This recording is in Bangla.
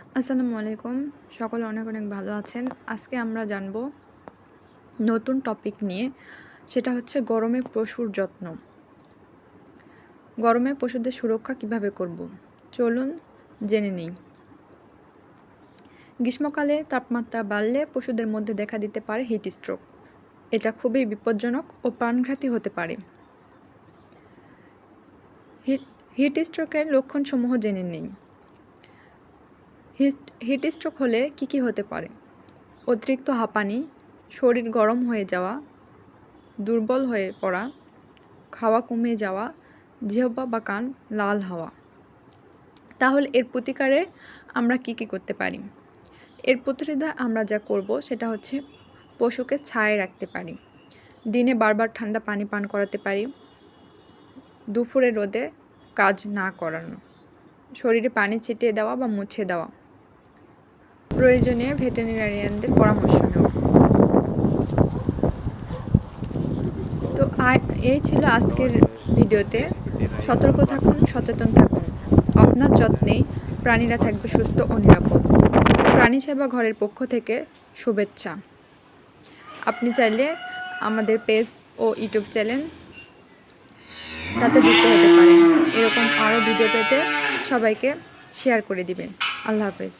আসসালামু আলাইকুম। সকলে অনেক অনেক ভালো আছেন। আজকে আমরা জানব নতুন টপিক নিয়ে। সেটা হচ্ছে গরমে পশুর যত্ন। গরমে পশুদের সুরক্ষা কীভাবে করব? চলুন জেনে নিই। গ্রীষ্মকালে তাপমাত্রা বাড়লে পশুদের মধ্যে দেখা দিতে পারে হিট স্ট্রোক এটা খুবই বিপজ্জনক ও প্রাণঘাতী হতে পারে। হিট স্ট্রোকের লক্ষণসমূহ জেনে নিই। হিট স্ট্রোক হলে কী কী হতে পারে? অতিরিক্ত হাঁপানি, শরীর গরম হয়ে যাওয়া, দুর্বল হয়ে পড়া, খাওয়া কমে যাওয়া, জিহ্বা বা কান লাল হওয়া। তাহলে এর প্রতিকারে আমরা কি কি করতে পারি? এর প্রতিরোধে আমরা যা করব সেটা হচ্ছে পশুকে ছায়ে রাখতে পারি। দিনে বারবার ঠান্ডা পানি পান করাতে পারি। দুপুরে রোদে কাজ না করানো। শরীরে পানি ছিটিয়ে দেওয়া বা মুছে দেওয়া। প্রয়োজনে ভেটেরিনারিয়ানদের পরামর্শ নেওয়া। তো এই ছিল আজকের ভিডিওতে। সতর্ক থাকুন, সচেতন থাকুন। আপনার যত্নেই প্রাণীরা থাকবে সুস্থ ও নিরাপদ। প্রাণী সেবা ঘরের পক্ষ থেকে শুভেচ্ছা। আপনি চাইলে আমাদের পেজ ও ইউটিউব চ্যানেল সাথে যুক্ত হতে পারেন। এরকম আরও ভিডিও পেতে সবাইকে শেয়ার করে দিবেন। আল্লাহ হাফেজ।